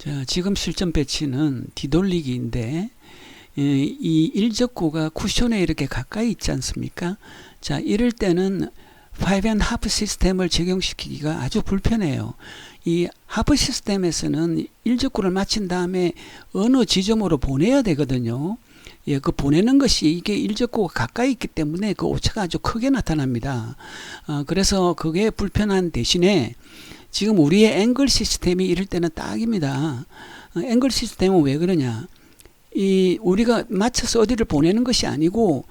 자, 지금 실전 배치는 뒤돌리기인데 예, 이 일적구가 쿠션에 이렇게 가까이 있지 않습니까? 자, 이럴 때는 파이브 앤 하프 시스템을 적용시키기가 아주 불편해요. 이 하프 시스템에서는 일적구를 마친 다음에 어느 지점으로 보내야 되거든요. 예, 그 보내는 것이 이게 일적구가 가까이 있기 때문에 그 오차가 아주 크게 나타납니다. 어, 그래서 그게 불편한 대신에 지금 우리의 앵글 시스템이 이럴 때는 딱입니다. 어, 앵글 시스템은 왜 그러냐? 이 우리가 맞춰서 어디를 보내는 것이 아니고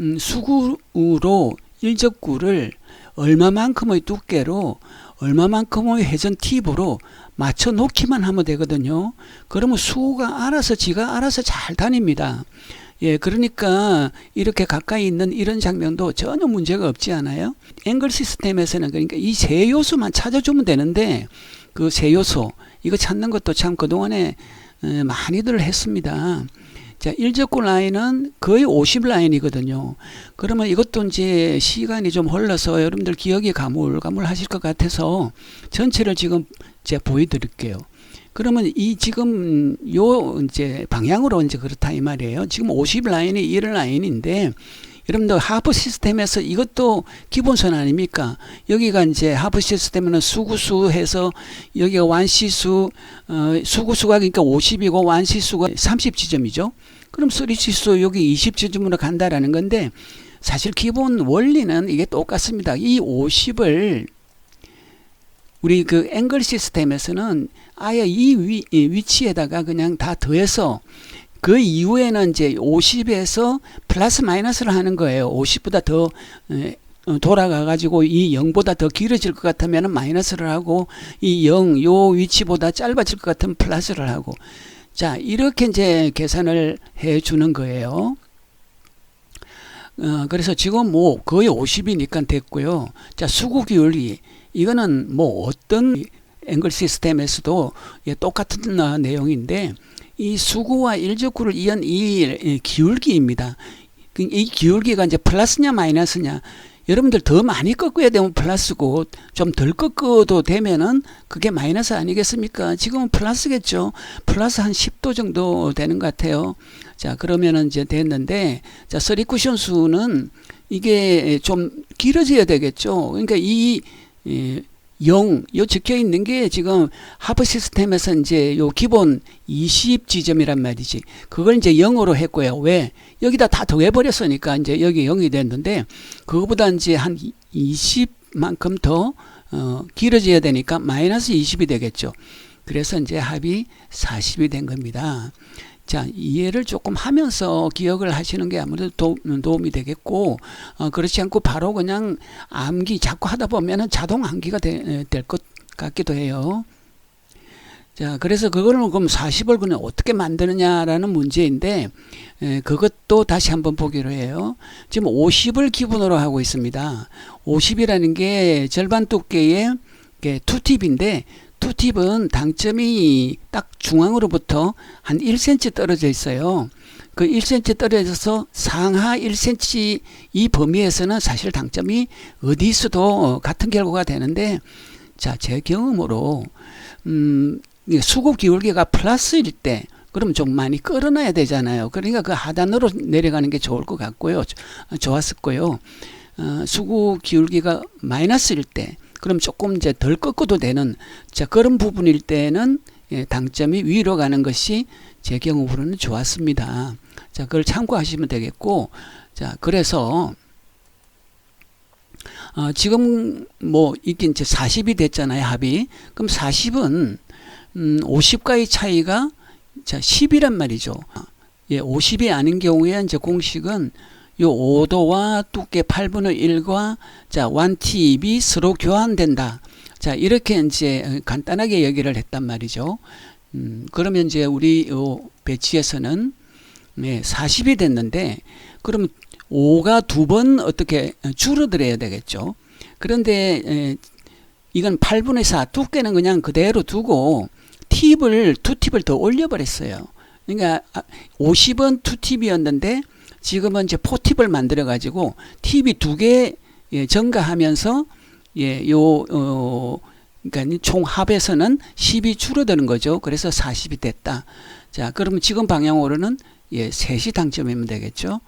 음, 수구로 일적구를 얼마만큼의 두께로 얼마만큼의 회전 팁으로 맞춰 놓기만 하면 되거든요. 그러면 수구가 알아서 지가 알아서 잘 다닙니다. 예, 그러니까 이렇게 가까이 있는 이런 장면도 전혀 문제가 없지 않아요. 앵글 시스템에서는 그러니까 이 세 요소만 찾아주면 되는데 그 세 요소 이거 찾는 것도 참 그동안에 에, 많이들 했습니다. 자, 일적구 라인은 거의 50 라인이거든요. 그러면 이것도 이제 시간이 좀 흘러서 여러분들 기억이 가물가물 하실 것 같아서 전체를 지금 제가 보여드릴게요. 그러면 이 지금 요 이제 방향으로 이제 그렇다 이 말이에요. 지금 50 라인이 1 라인인데 여러분들 하프 시스템에서 이것도 기본선 아닙니까? 여기가 이제 하프 시스템은 수구수 해서 여기가 완시수 어, 수구수가 그러니까 50이고 완시수가 30지점이죠. 그럼 쓰리시수 여기 20지점으로 간다라는 건데 사실 기본 원리는 이게 똑같습니다. 이 50을 우리 그 앵글 시스템에서는 아예 이 위, 이 위치에다가 그냥 다 더해서 그 이후에는 이제 50에서 플러스 마이너스를 하는 거예요. 50보다 더 에, 어, 돌아가 가지고 이 0보다 더 길어질 것 같으면 마이너스를 하고 이 0, 요 위치보다 짧아질 것 같으면 플러스를 하고 자, 이렇게 이제 계산을 해 주는 거예요. 어, 그래서 지금 뭐 거의 50이니까 됐고요. 자, 수구 기울기. 이거는 뭐 어떤 앵글 시스템에서도 예, 똑같은 어, 내용인데 이 수구와 일적구를 이은 이 기울기입니다. 그이 기울기가 이제 플러스냐 마이너스냐 여러분들 더 많이 꺾어야 되면 플러스고 좀 덜 꺾어도 되면은 그게 마이너스 아니겠습니까? 지금은 플러스겠죠. 플러스 한 10도 정도 되는 것 같아요. 자, 그러면은 이제 됐는데 자, 서리 쿠션 수는 이게 좀 길어져야 되겠죠. 그러니까 이, 이 0, 요 적혀 있는 게 지금 하프 시스템에서 이제 요 기본 20 지점이란 말이지. 그걸 이제 0으로 했고요. 왜? 여기다 다 더해버렸으니까 이제 여기 0이 됐는데, 그거보다 이제 한 20만큼 더, 어, 길어져야 되니까 마이너스 20이 되겠죠. 그래서 이제 합이 40이 된 겁니다. 자, 이해를 조금 하면서 기억을 하시는 게 아무래도 도, 움이 되겠고, 어, 그렇지 않고 바로 그냥 암기 자꾸 하다 보면은 자동 암기가 될 것 같기도 해요. 자, 그래서 그거를 그럼 40을 그냥 어떻게 만드느냐라는 문제인데, 에, 그것도 다시 한번 보기로 해요. 지금 50을 기본으로 하고 있습니다. 50이라는 게 절반 두께의 투팁인데, 투팁은 당점이 딱 중앙으로부터 한 1cm 떨어져 있어요. 그 1cm 떨어져서 상하 1cm 이 범위에서는 사실 당점이 어디 있어도 같은 결과가 되는데 자, 제 경험으로 음, 수고 기울기가 플러스일 때 그럼 좀 많이 끌어놔야 되잖아요. 그러니까 그 하단으로 내려가는 게 좋을 것 같고요. 좋았었고요. 어, 수구 기울기가 마이너스일 때 그럼 조금 이제 덜 꺾어도 되는 자 그런 부분일 때는 예, 당점이 위로 가는 것이 제 경우로는 좋았습니다. 자 그걸 참고하시면 되겠고 자 그래서 어, 지금 뭐 이게 이제 40이 됐잖아요 합이 그럼 40은 음, 50과의 차이가 자 10이란 말이죠. 예, 50이 아닌 경우에 이제 공식은 요 5도와 두께 8분의 1과 자, 완팁이 서로 교환된다. 자, 이렇게 이제 간단하게 얘기를 했단 말이죠. 음, 그러면 이제 우리 요 배치에서는 네, 40이 됐는데 그러면 5가 두 번 어떻게 줄어들어야 되겠죠. 그런데 에, 이건 8분의 4 두께는 그냥 그대로 두고 팁을 두 팁을 더 올려버렸어요. 그러니까 50은 투 팁이었는데 지금은 이제 포팁을 만들어 가지고 팁이 두 개 예, 증가하면서 예, 요 어, 그러니까 총 합에서는 10이 줄어드는 거죠. 그래서 40이 됐다. 자, 그러면 지금 방향으로는 예, 3시 당점이면 되겠죠.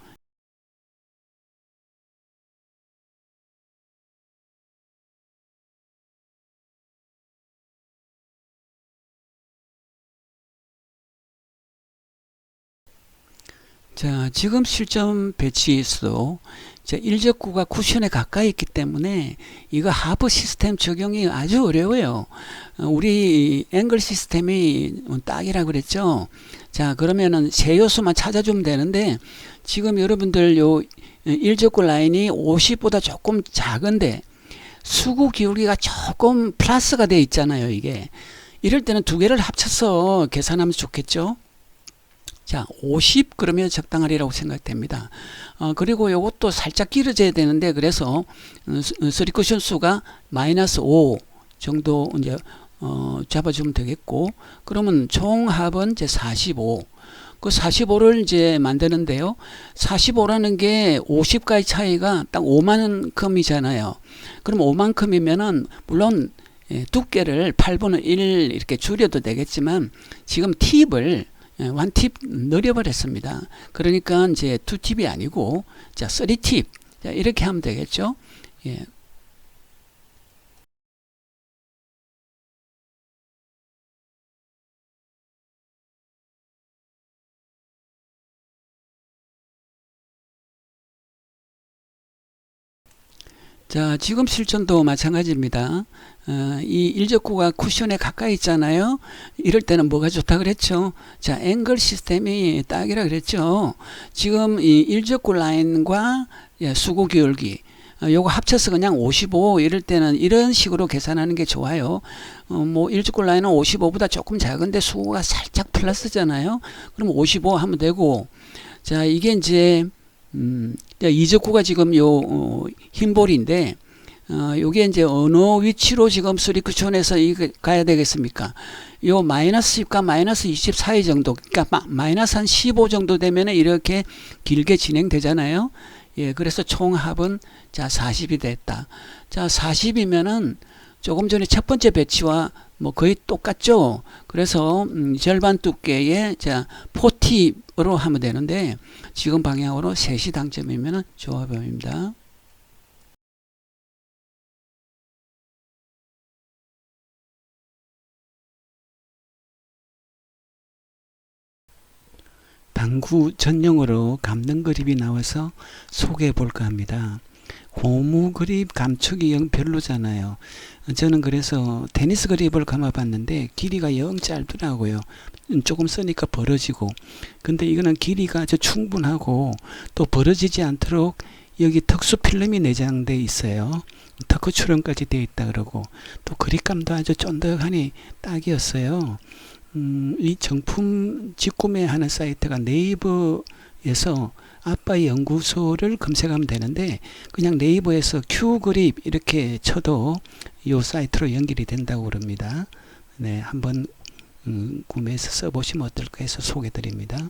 자, 지금 실점 배치에서도 이제 일적구가 쿠션에 가까이 있기 때문에 이거 하브 시스템 적용이 아주 어려워요. 어, 우리 앵글 시스템이 딱이라 그랬죠. 자, 그러면은 세 요소만 찾아주면 되는데 지금 여러분들 요 일적구 라인이 50보다 조금 작은데 수구 기울기가 조금 플러스가 돼 있잖아요, 이게. 이럴 때는 두 개를 합쳐서 계산하면 좋겠죠. 자, 50 그러면 적당하리라고 생각됩니다. 어, 그리고 이것도 살짝 길어져야 되는데 그래서 어, 쓰리 쿠션 수가 마이너스 5 정도 이제 어, 잡아주면 되겠고 그러면 총 합은 이제 45. 그 45를 이제 만드는데요. 45라는 게 50가의 차이가 딱 5만큼이잖아요. 그럼 5만큼이면은 물론 예, 두께를 8분의 1 이렇게 줄여도 되겠지만 지금 팁을 예, 원팁 늘려버렸습니다. 그러니까 이제 투 팁이 아니고 자 쓰리 팁 자, 이렇게 하면 되겠죠. 예. 자, 지금 실전도 마찬가지입니다. 어, 이 일적구가 쿠션에 가까이 있잖아요. 이럴 때는 뭐가 좋다 그랬죠? 자, 앵글 시스템이 딱이라 그랬죠. 지금 이 일적구 라인과 예, 수고 기울기 어, 요거 합쳐서 그냥 55 이럴 때는 이런 식으로 계산하는 게 좋아요. 어, 뭐 일직골 라인은 55보다 조금 작은데 수고가 살짝 플러스잖아요. 그럼 55 하면 되고 자 이게 이제 음, 이적구가 지금 요 어, 흰볼인데 어, 요게 이제 어느 위치로 지금 수리쿠션에서 이 가야 되겠습니까? 요 마이너스 10과 마이너스 20 사이 정도, 그러니까 마, 마이너스 한 15 정도 되면 이렇게 길게 진행되잖아요. 예, 그래서 총합은 자 40이 됐다. 자 40이면은 조금 전에 첫 번째 배치와 뭐 거의 똑같죠. 그래서 음, 절반 두께의 자 포팁으로 하면 되는데 지금 방향으로 3시 당점이면 좋아 보입니다. 당구 전용으로 감는 그립이 나와서 소개해 볼까 합니다. 고무 그립 감촉이 영 별로잖아요. 저는 그래서 테니스 그립을 감아봤는데 길이가 영 짧더라고요. 조금 쓰니까 벌어지고. 근데 이거는 길이가 아주 충분하고 또 벌어지지 않도록 여기 특수 필름이 내장돼 있어요. 터크 출연까지 되어 있다 그러고 또 그립감도 아주 쫀득하니 딱이었어요. 음, 이 정품 직구매 하는 사이트가 네이버에서 아빠 연구소를 검색하면 되는데 그냥 네이버에서 큐 그립 이렇게 쳐도 이 사이트로 연결이 된다고 그럽니다. 네, 한번 음, 구매해서 써보시면 어떨까 해서 소개 드립니다.